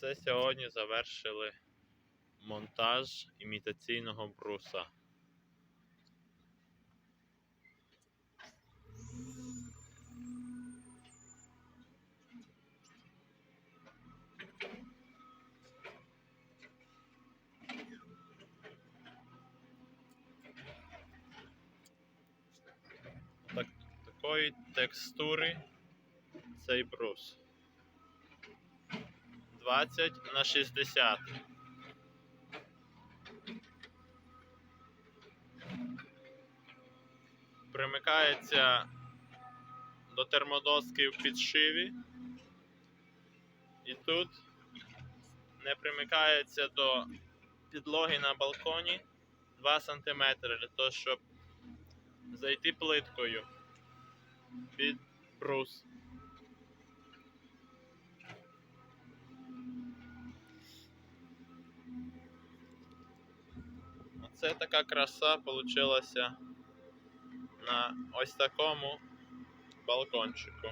Це сьогодні завершили монтаж імітаційного бруса. Так, такої текстури цей брус. 20 на 60. Примикається до термодоски в підшиві. І тут не примикається до підлоги на балконі 2 см для того, щоб зайти плиткою під брус. Оце така краса получилася на ось такому балкончику.